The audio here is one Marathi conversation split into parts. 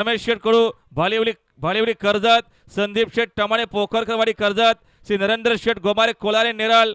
रमेश शेठ कडू भालिवली भालिवली कर्जत संदीप शेठ टमाणे पोखरकरवाडी कर्जत श्री नरेंद्र शेठ गोमारे कोलारे नेरळ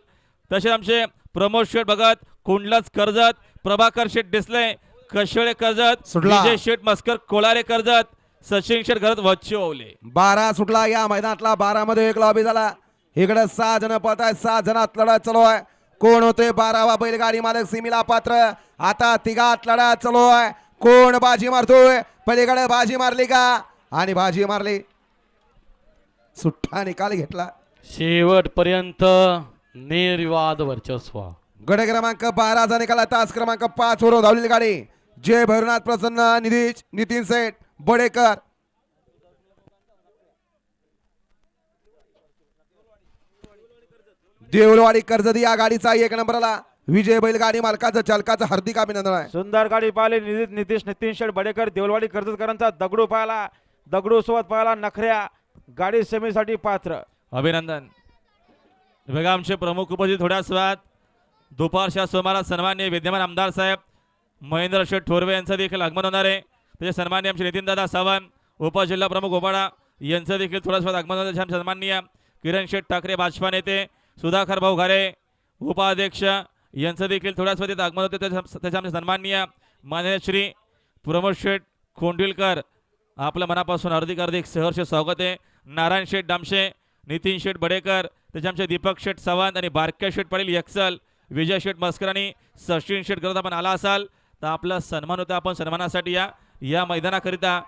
तसेच आमचे प्रमोद शेठ भगत कुंडलच कर्जत प्रभाकर शेठ डिसले कशळे कर्जत. विजय शेठ मस्कर कोलारे कर्जत सचिन शेठ कर्जत वच्चे ओवले. बारा सुटला या मैदानातला. बारा मध्ये एक लॉबी झाला. इकडे सहा जण पळत आहेत. सहा जणात लढत चालू आहे. कोण होते? बारावा बैलगाडी मालक सिमीला पात्र. आता तिघात लढत चालू आहे. कोण बाजी मारतोय? पलीकडे बाजी मारली का? आणि बाजी मारली. सुट्टा निकाल घेतला. शेवटपर्यंत निर्वाद वर्चस्व. गड क्रमांक बाराचा निकाला तास क्रमांक पाच वरून धावलेली गाडी. जय भैरनाथ प्रसन्न निधीश नितीन सेठ बडेकर. देऊळवाडी कर्जत या गाडीचा एक नंबरला. विजय बैलगाडी मालकाचं चालकाचं हार्दिक अभिनंदन आहे. सुंदर गाडी पाहिली नितीश नितीश नितीन शेठ बडेकर देवलवाडी कर्जतकरांचा दगडू पाहिला दगडू सोबत पाहिला नखऱ्या गाडी सेमीसाठी पात्र. अभिनंदन. बघा आमचे प्रमुख उपस्थित थोड्याच वेळात दुपारच्या सुमारास सन्मान्य विद्यमान आमदार साहेब महेंद्र शेठ ठोरवे यांचं देखील आगमन होणार आहे. त्याचे सन्मान्य आमचे नितीनदादा सावंत उपजिल्हा प्रमुख ओबाडा यांचं देखील थोड्याच वेळात आगमन होणार आहे. आमचे सन्माननीय किरण शेठ ठाकरे भाजपा नेते सुधाकर भाऊ घारे उपाध्यक्ष यांचं देखील थोड्याच वेळेत आगमन होते. त्याच्या सन्माननीय मान्य श्री प्रमोद शेठ खोंडिलकर आपल्या मनापासून हार्दिक हार्दिक सहर्ष स्वागत आहे. नारायण शेठ डामशे नितीन शेठ बडेकर त्याचे आमचे दीपक शेठ सावंत आणि बारक्या शेठ पाटील यक्सल विजय शेठ मस्कर आणि सचिन शेठ करत आपण आला असाल तर आपला सन्मान होता. आपण सन्मानासाठी या या मैदानाकरिता